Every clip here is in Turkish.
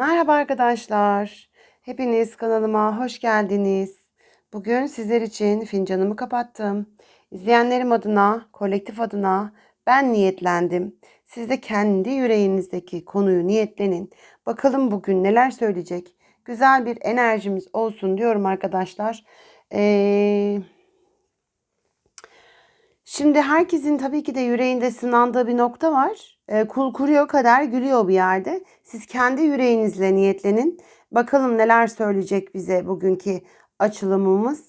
Merhaba arkadaşlar. Hepiniz kanalıma hoş geldiniz. Bugün sizler için fincanımı kapattım. İzleyenlerim adına, kolektif adına ben niyetlendim. Siz de kendi yüreğinizdeki konuyu niyetlenin. Bakalım bugün neler söyleyecek. Güzel bir enerjimiz olsun diyorum arkadaşlar. Eee... Şimdi herkesin tabii ki de yüreğinde sınandığı bir nokta var. E, kul kuruyor kadar gülüyor bir yerde. Siz kendi yüreğinizle niyetlenin. Bakalım neler söyleyecek bize bugünkü açılımımız.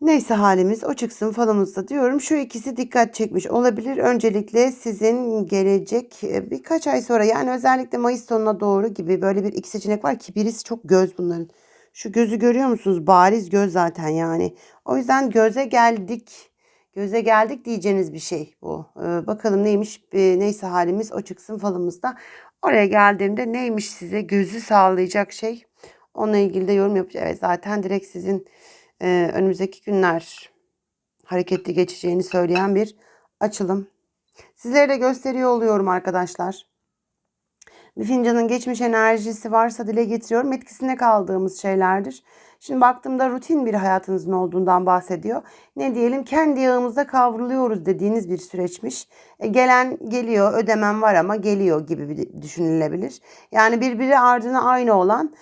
Neyse halimiz o çıksın falımızda diyorum. Şu ikisi dikkat çekmiş olabilir. Öncelikle sizin gelecek e, birkaç ay sonra yani özellikle Mayıs sonuna doğru gibi böyle bir iki seçenek var ki birisi çok göz bunların. Şu gözü görüyor musunuz? Bariz göz zaten yani. O yüzden göze geldik göze geldik diyeceğiniz bir şey bu. Ee, bakalım neymiş e, neyse halimiz o çıksın falımızda. Oraya geldiğimde neymiş size gözü sağlayacak şey. Onunla ilgili de yorum yapacağım. Evet zaten direkt sizin e, önümüzdeki günler hareketli geçeceğini söyleyen bir açılım. Sizlere de gösteriyor oluyorum arkadaşlar. Bir fincanın geçmiş enerjisi varsa dile getiriyorum. Etkisinde kaldığımız şeylerdir. Şimdi baktığımda rutin bir hayatınızın olduğundan bahsediyor. Ne diyelim kendi yağımızda kavruluyoruz dediğiniz bir süreçmiş. E, gelen geliyor ödemem var ama geliyor gibi düşünülebilir. Yani birbiri ardına aynı olan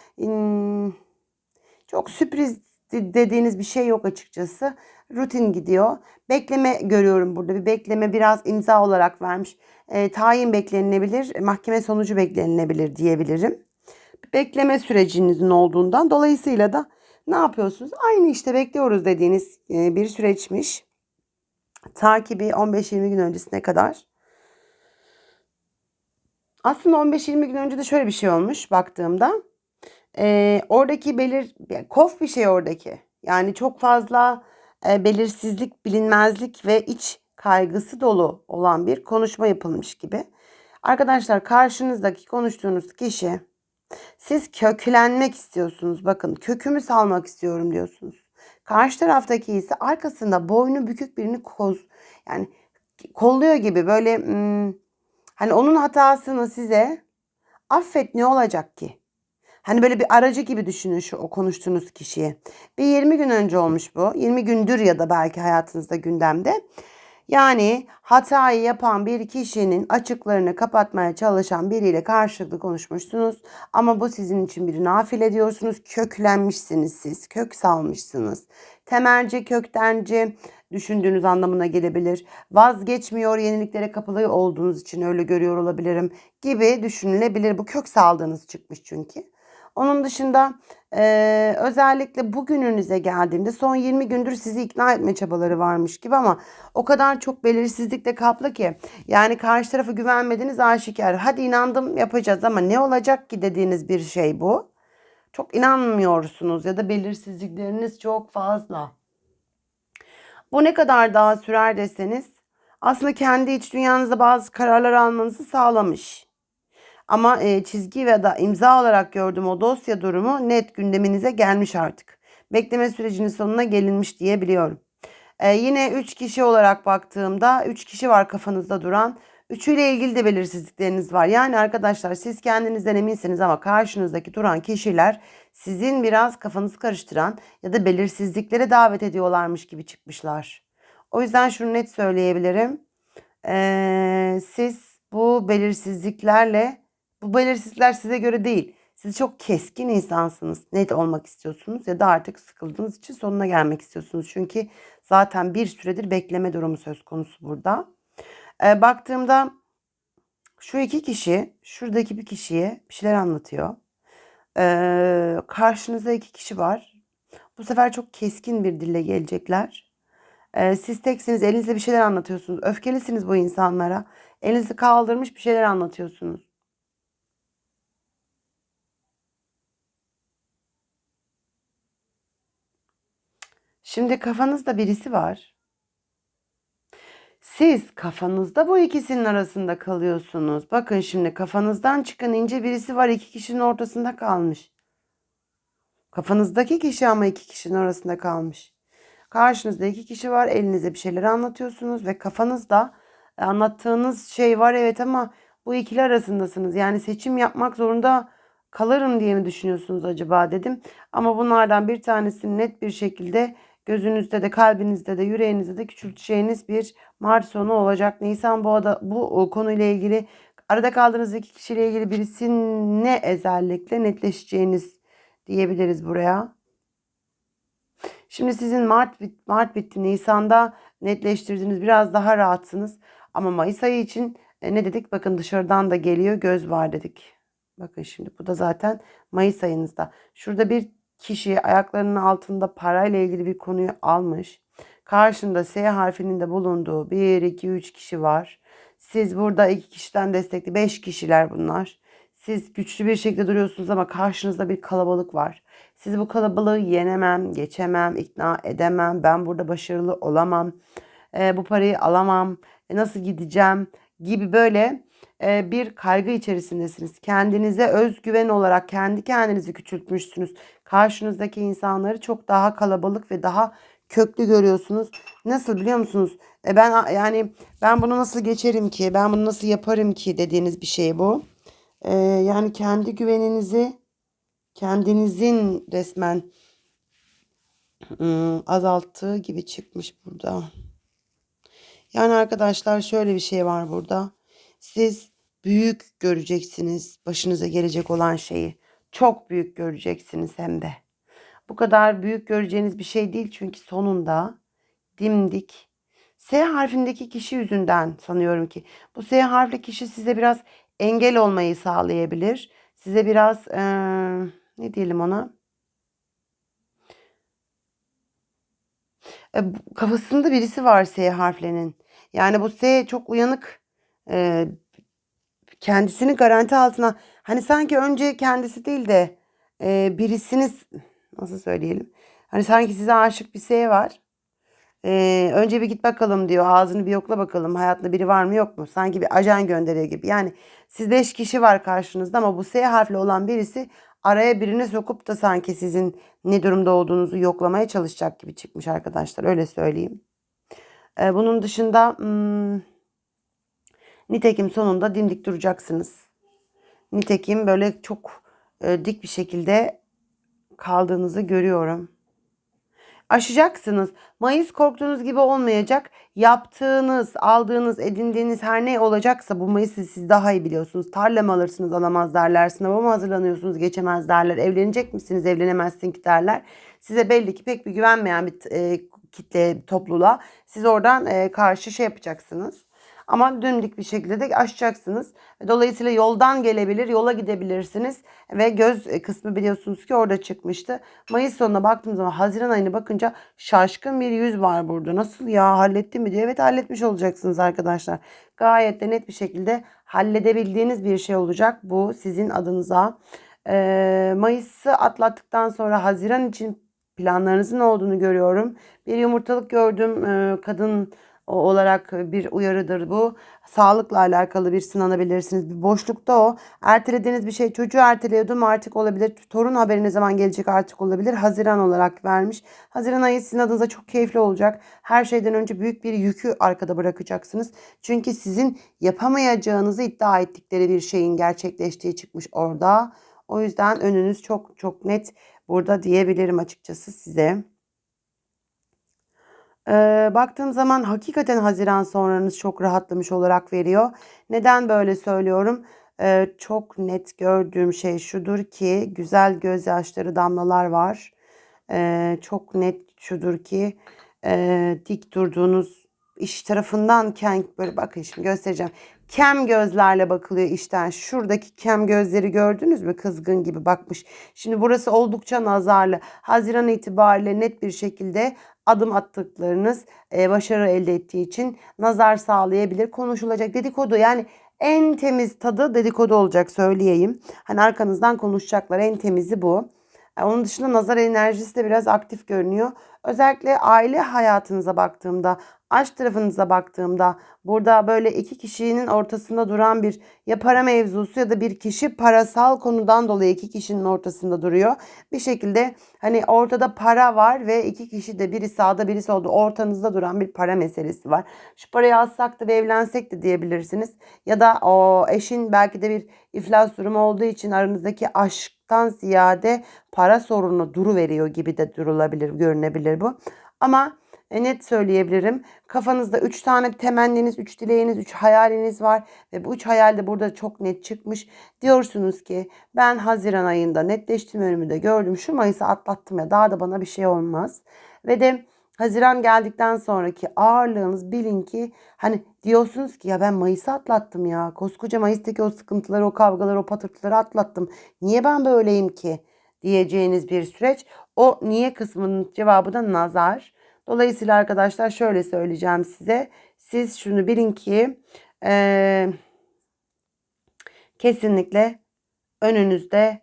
çok sürpriz dediğiniz bir şey yok açıkçası. Rutin gidiyor. Bekleme görüyorum burada. Bir bekleme biraz imza olarak vermiş. E, tayin beklenilebilir, mahkeme sonucu beklenilebilir diyebilirim. Bekleme sürecinizin olduğundan dolayısıyla da ne yapıyorsunuz? Aynı işte bekliyoruz dediğiniz e, bir süreçmiş. Takibi 15-20 gün öncesine kadar. Aslında 15-20 gün önce de şöyle bir şey olmuş baktığımda. Ee, oradaki belir, kof bir şey oradaki. Yani çok fazla e, belirsizlik, bilinmezlik ve iç kaygısı dolu olan bir konuşma yapılmış gibi. Arkadaşlar karşınızdaki konuştuğunuz kişi siz köklenmek istiyorsunuz. Bakın kökümü salmak istiyorum diyorsunuz. Karşı taraftaki ise arkasında boynu bükük birini koz yani kolluyor gibi böyle hmm, hani onun hatasını size affet ne olacak ki? Hani böyle bir aracı gibi düşünün şu o konuştuğunuz kişiye. Bir 20 gün önce olmuş bu. 20 gündür ya da belki hayatınızda gündemde. Yani hatayı yapan bir kişinin açıklarını kapatmaya çalışan biriyle karşılıklı konuşmuşsunuz. Ama bu sizin için bir nafile diyorsunuz. Köklenmişsiniz siz. Kök salmışsınız. Temelci, köktenci düşündüğünüz anlamına gelebilir. Vazgeçmiyor, yeniliklere kapalı olduğunuz için öyle görüyor olabilirim gibi düşünülebilir. Bu kök saldığınız çıkmış çünkü. Onun dışında e, özellikle bugününüze geldiğimde son 20 gündür sizi ikna etme çabaları varmış gibi ama o kadar çok belirsizlikle kaplı ki yani karşı tarafa güvenmediğiniz aşikar. Hadi inandım yapacağız ama ne olacak ki dediğiniz bir şey bu. Çok inanmıyorsunuz ya da belirsizlikleriniz çok fazla. Bu ne kadar daha sürer deseniz aslında kendi iç dünyanızda bazı kararlar almanızı sağlamış. Ama e, çizgi ve da imza olarak gördüğüm o dosya durumu net gündeminize gelmiş artık. Bekleme sürecinin sonuna gelinmiş diyebiliyorum. E, yine 3 kişi olarak baktığımda 3 kişi var kafanızda duran. Üçüyle ilgili de belirsizlikleriniz var. Yani arkadaşlar siz kendinizden eminsiniz ama karşınızdaki duran kişiler sizin biraz kafanızı karıştıran ya da belirsizliklere davet ediyorlarmış gibi çıkmışlar. O yüzden şunu net söyleyebilirim. Ee, siz bu belirsizliklerle bu belirsizlikler size göre değil. Siz çok keskin insansınız. Net olmak istiyorsunuz ya da artık sıkıldığınız için sonuna gelmek istiyorsunuz. Çünkü zaten bir süredir bekleme durumu söz konusu burada. Ee, baktığımda şu iki kişi şuradaki bir kişiye bir şeyler anlatıyor. Ee, karşınızda iki kişi var. Bu sefer çok keskin bir dille gelecekler. Ee, siz teksiniz elinizde bir şeyler anlatıyorsunuz. Öfkelisiniz bu insanlara. Elinizi kaldırmış bir şeyler anlatıyorsunuz. Şimdi kafanızda birisi var. Siz kafanızda bu ikisinin arasında kalıyorsunuz. Bakın şimdi kafanızdan çıkan ince birisi var iki kişinin ortasında kalmış. Kafanızdaki kişi ama iki kişinin arasında kalmış. Karşınızda iki kişi var elinize bir şeyler anlatıyorsunuz ve kafanızda anlattığınız şey var evet ama bu ikili arasındasınız. Yani seçim yapmak zorunda kalırım diye mi düşünüyorsunuz acaba dedim. Ama bunlardan bir tanesini net bir şekilde gözünüzde de kalbinizde de yüreğinizde de küçülteceğiniz bir Mart sonu olacak. Nisan bu, ada, bu konuyla ilgili arada kaldığınız iki kişiyle ilgili birisi ne özellikle netleşeceğiniz diyebiliriz buraya. Şimdi sizin Mart bit, Mart bitti. Nisan'da netleştirdiniz. Biraz daha rahatsınız. Ama Mayıs ayı için e, ne dedik? Bakın dışarıdan da geliyor. Göz var dedik. Bakın şimdi bu da zaten Mayıs ayınızda. Şurada bir kişi ayaklarının altında parayla ilgili bir konuyu almış. Karşında S harfinin de bulunduğu 1, 2, 3 kişi var. Siz burada iki kişiden destekli 5 kişiler bunlar. Siz güçlü bir şekilde duruyorsunuz ama karşınızda bir kalabalık var. Siz bu kalabalığı yenemem, geçemem, ikna edemem. Ben burada başarılı olamam. E, bu parayı alamam. E, nasıl gideceğim gibi böyle e, bir kaygı içerisindesiniz. Kendinize özgüven olarak kendi kendinizi küçültmüşsünüz. Karşınızdaki insanları çok daha kalabalık ve daha köklü görüyorsunuz. Nasıl biliyor musunuz? E ben yani ben bunu nasıl geçerim ki? Ben bunu nasıl yaparım ki dediğiniz bir şey bu. E, yani kendi güveninizi kendinizin resmen ım, azalttığı gibi çıkmış burada. Yani arkadaşlar şöyle bir şey var burada. Siz büyük göreceksiniz başınıza gelecek olan şeyi. Çok büyük göreceksiniz hem de. Bu kadar büyük göreceğiniz bir şey değil çünkü sonunda dimdik S harfindeki kişi yüzünden sanıyorum ki bu S harfli kişi size biraz engel olmayı sağlayabilir. Size biraz ee, ne diyelim ona? E, kafasında birisi var S harflerinin. Yani bu S çok uyanık. E, kendisini garanti altına hani sanki önce kendisi değil de e, birisiniz nasıl söyleyelim? Hani sanki size aşık bir S var. Ee, önce bir git bakalım diyor. Ağzını bir yokla bakalım. Hayatında biri var mı yok mu? Sanki bir ajan gönderiyor gibi. Yani siz 5 kişi var karşınızda ama bu S harfli olan birisi araya birini sokup da sanki sizin ne durumda olduğunuzu yoklamaya çalışacak gibi çıkmış arkadaşlar. Öyle söyleyeyim. Ee, bunun dışında hmm, nitekim sonunda dimdik duracaksınız. Nitekim böyle çok e, dik bir şekilde kaldığınızı görüyorum aşacaksınız. Mayıs korktuğunuz gibi olmayacak. Yaptığınız, aldığınız, edindiğiniz her ne olacaksa bu Mayıs'ı siz daha iyi biliyorsunuz. Tarla mı alırsınız alamaz derler. Sınava mı hazırlanıyorsunuz geçemez derler. Evlenecek misiniz evlenemezsin ki derler. Size belli ki pek bir güvenmeyen bir e, kitle topluluğa siz oradan e, karşı şey yapacaksınız. Ama dümdük bir şekilde de aşacaksınız. Dolayısıyla yoldan gelebilir, yola gidebilirsiniz. Ve göz kısmı biliyorsunuz ki orada çıkmıştı. Mayıs sonuna baktığım zaman Haziran ayını bakınca şaşkın bir yüz var burada. Nasıl ya hallettim mi diyor. Evet halletmiş olacaksınız arkadaşlar. Gayet de net bir şekilde halledebildiğiniz bir şey olacak. Bu sizin adınıza. Ee, Mayıs'ı atlattıktan sonra Haziran için planlarınızın olduğunu görüyorum. Bir yumurtalık gördüm. Ee, kadın olarak bir uyarıdır bu. Sağlıkla alakalı bir sınanabilirsiniz. Bir boşlukta o. Ertelediğiniz bir şey çocuğu erteliyordum artık olabilir. Torun haberi ne zaman gelecek artık olabilir. Haziran olarak vermiş. Haziran ayı sizin adınıza çok keyifli olacak. Her şeyden önce büyük bir yükü arkada bırakacaksınız. Çünkü sizin yapamayacağınızı iddia ettikleri bir şeyin gerçekleştiği çıkmış orada. O yüzden önünüz çok çok net burada diyebilirim açıkçası size. Ee, baktığım zaman hakikaten Haziran sonranız çok rahatlamış olarak veriyor. Neden böyle söylüyorum? Ee, çok net gördüğüm şey şudur ki güzel gözyaşları damlalar var. Ee, çok net şudur ki e, dik durduğunuz iş tarafından ken böyle bakın şimdi göstereceğim. Kem gözlerle bakılıyor işten. Şuradaki kem gözleri gördünüz mü? Kızgın gibi bakmış. Şimdi burası oldukça nazarlı. Haziran itibariyle net bir şekilde adım attıklarınız e, başarı elde ettiği için nazar sağlayabilir. Konuşulacak dedikodu yani en temiz tadı dedikodu olacak söyleyeyim. Hani arkanızdan konuşacaklar en temizi bu. E, onun dışında nazar enerjisi de biraz aktif görünüyor. Özellikle aile hayatınıza baktığımda Aşk tarafınıza baktığımda burada böyle iki kişinin ortasında duran bir ya para mevzusu ya da bir kişi parasal konudan dolayı iki kişinin ortasında duruyor. Bir şekilde hani ortada para var ve iki kişi de biri sağda biri solda ortanızda duran bir para meselesi var. Şu parayı alsak da ve evlensek de diyebilirsiniz. Ya da o eşin belki de bir iflas durumu olduğu için aranızdaki aşktan ziyade para sorunu duru veriyor gibi de durulabilir, görünebilir bu. Ama net söyleyebilirim. Kafanızda 3 tane temenniniz, 3 dileğiniz, 3 hayaliniz var ve bu 3 hayal de burada çok net çıkmış. Diyorsunuz ki ben Haziran ayında netleştim önümü de gördüm. Şu Mayıs'ı atlattım ya daha da bana bir şey olmaz. Ve de Haziran geldikten sonraki ağırlığınız bilin ki hani diyorsunuz ki ya ben Mayıs'ı atlattım ya. Koskoca Mayıs'taki o sıkıntıları, o kavgaları, o patırtıları atlattım. Niye ben böyleyim ki? diyeceğiniz bir süreç. O niye kısmının cevabı da nazar. Dolayısıyla arkadaşlar şöyle söyleyeceğim size. Siz şunu bilin ki e, kesinlikle önünüzde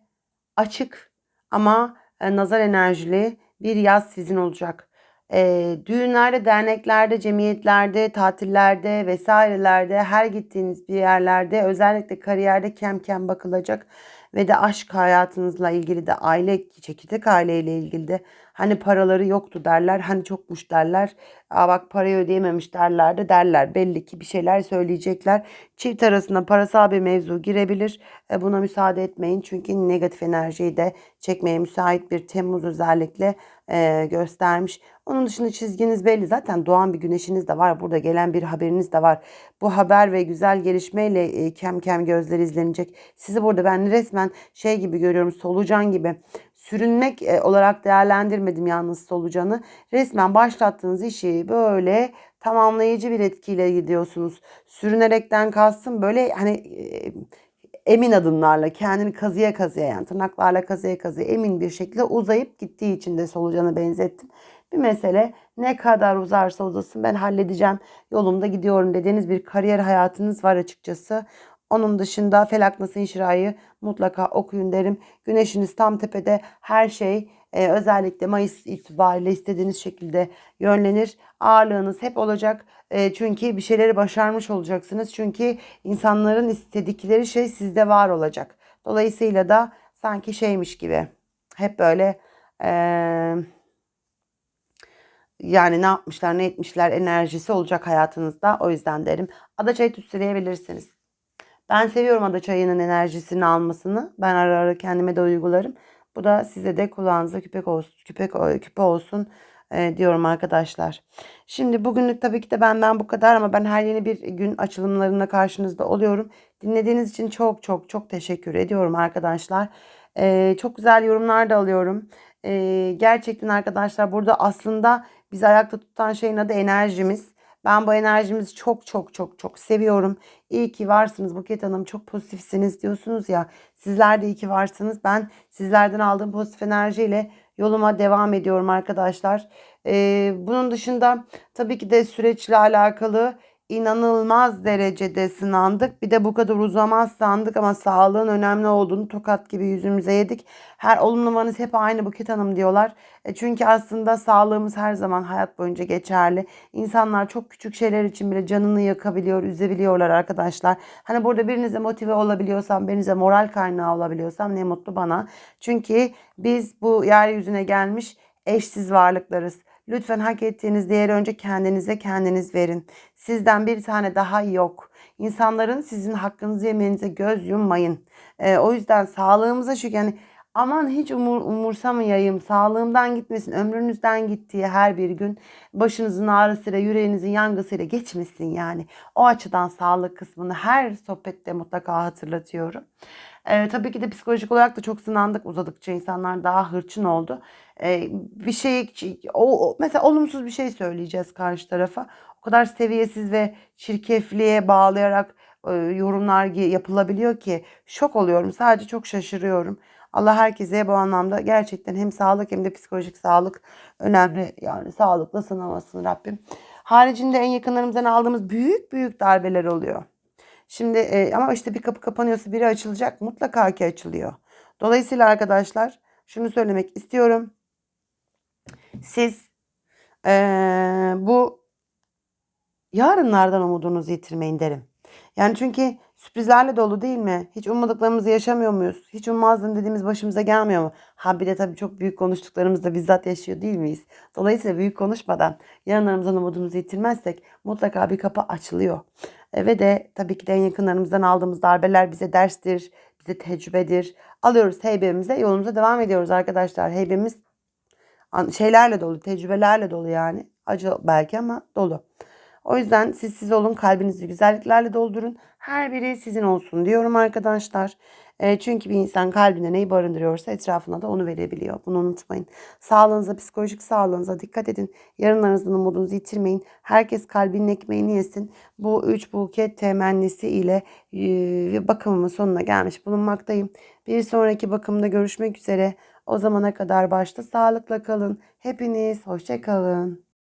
açık ama e, nazar enerjili bir yaz sizin olacak. E, düğünlerde, derneklerde, cemiyetlerde, tatillerde vesairelerde her gittiğiniz bir yerlerde özellikle kariyerde kem kem bakılacak ve de aşk hayatınızla ilgili de aile çekirdek aileyle ilgili de hani paraları yoktu derler hani çokmuş derler. Aa bak parayı ödeyememiş derler de derler. Belli ki bir şeyler söyleyecekler. Çift arasında parasal bir mevzu girebilir. E, buna müsaade etmeyin çünkü negatif enerjiyi de çekmeye müsait bir Temmuz özellikle e, göstermiş. Onun dışında çizginiz belli. Zaten doğan bir güneşiniz de var. Burada gelen bir haberiniz de var. Bu haber ve güzel gelişmeyle e, kem kem gözler izlenecek. Sizi burada ben resmen şey gibi görüyorum solucan gibi sürünmek e, olarak değerlendirmedim yalnız solucanı. Resmen başlattığınız işi böyle tamamlayıcı bir etkiyle gidiyorsunuz. Sürünerekten kastım böyle hani e, emin adımlarla kendini kazıya kazıya yani tırnaklarla kazıya kazıya emin bir şekilde uzayıp gittiği için de solucana benzettim. Bir mesele ne kadar uzarsa uzasın ben halledeceğim yolumda gidiyorum dediğiniz bir kariyer hayatınız var açıkçası. Onun dışında Felak Nasıl İnşira'yı mutlaka okuyun derim. Güneşiniz tam tepede her şey e, özellikle Mayıs itibariyle istediğiniz şekilde yönlenir. Ağırlığınız hep olacak. E, çünkü bir şeyleri başarmış olacaksınız. Çünkü insanların istedikleri şey sizde var olacak. Dolayısıyla da sanki şeymiş gibi hep böyle e, yani ne yapmışlar ne etmişler enerjisi olacak hayatınızda. O yüzden derim. Adaçayı tütsüleyebilirsiniz. Ben seviyorum ada çayının enerjisini almasını. Ben ara ara kendime de uygularım. Bu da size de kulağınıza küpek olsun, küpek, küpe olsun e, diyorum arkadaşlar. Şimdi bugünlük tabii ki de benden bu kadar ama ben her yeni bir gün açılımlarına karşınızda oluyorum. Dinlediğiniz için çok çok çok teşekkür ediyorum arkadaşlar. E, çok güzel yorumlar da alıyorum. E, gerçekten arkadaşlar burada aslında bizi ayakta tutan şeyin adı enerjimiz. Ben bu enerjimizi çok çok çok çok seviyorum. İyi ki varsınız Buket Hanım. Çok pozitifsiniz diyorsunuz ya. Sizler de iyi ki varsınız. Ben sizlerden aldığım pozitif enerjiyle yoluma devam ediyorum arkadaşlar. Ee, bunun dışında tabii ki de süreçle alakalı inanılmaz derecede sınandık. Bir de bu kadar uzamaz sandık ama sağlığın önemli olduğunu tokat gibi yüzümüze yedik. Her olumlamanız hep aynı Buket Hanım diyorlar. E çünkü aslında sağlığımız her zaman hayat boyunca geçerli. İnsanlar çok küçük şeyler için bile canını yakabiliyor, üzebiliyorlar arkadaşlar. Hani burada birinize motive olabiliyorsam, birinize moral kaynağı olabiliyorsam ne mutlu bana. Çünkü biz bu yeryüzüne gelmiş eşsiz varlıklarız. Lütfen hak ettiğiniz değeri önce kendinize kendiniz verin. Sizden bir tane daha yok. İnsanların sizin hakkınızı yemenize göz yummayın. Ee, o yüzden sağlığımıza şu yani aman hiç umur, umursamayayım sağlığımdan gitmesin ömrünüzden gittiği her bir gün başınızın ağrısıyla yüreğinizin yangısıyla geçmesin yani. O açıdan sağlık kısmını her sohbette mutlaka hatırlatıyorum. Ee, tabii ki de psikolojik olarak da çok sınandık uzadıkça insanlar daha hırçın oldu. Ee, bir şey o, mesela olumsuz bir şey söyleyeceğiz karşı tarafa. O kadar seviyesiz ve çirkefliğe bağlayarak e, yorumlar yapılabiliyor ki şok oluyorum. Sadece çok şaşırıyorum. Allah herkese bu anlamda gerçekten hem sağlık hem de psikolojik sağlık önemli. Yani sağlıkla sınamasın Rabbim. Haricinde en yakınlarımızdan aldığımız büyük büyük darbeler oluyor. Şimdi e, ama işte bir kapı kapanıyorsa biri açılacak mutlaka ki açılıyor. Dolayısıyla arkadaşlar şunu söylemek istiyorum. Siz e, bu yarınlardan umudunuzu yitirmeyin derim. Yani çünkü sürprizlerle dolu değil mi? Hiç ummadıklarımızı yaşamıyor muyuz? Hiç ummazdın dediğimiz başımıza gelmiyor mu? Ha bir de tabii çok büyük konuştuklarımızı da bizzat yaşıyor değil miyiz? Dolayısıyla büyük konuşmadan yarınlarımızdan umudumuzu yitirmezsek mutlaka bir kapı açılıyor. Ve de tabii ki de en yakınlarımızdan aldığımız darbeler bize derstir, bize tecrübedir. Alıyoruz heybemize, yolumuza devam ediyoruz arkadaşlar. Heybemiz şeylerle dolu, tecrübelerle dolu yani. Acı belki ama dolu. O yüzden siz siz olun, kalbinizi güzelliklerle doldurun. Her biri sizin olsun diyorum arkadaşlar. E, çünkü bir insan kalbinde neyi barındırıyorsa etrafına da onu verebiliyor. Bunu unutmayın. Sağlığınıza, psikolojik sağlığınıza dikkat edin. Yarınlarınızdan umudunuzu yitirmeyin. Herkes kalbinin ekmeğini yesin. Bu üç buket temennisi ile e, bakımımın sonuna gelmiş bulunmaktayım. Bir sonraki bakımda görüşmek üzere. O zamana kadar başta sağlıkla kalın. Hepiniz hoşça kalın.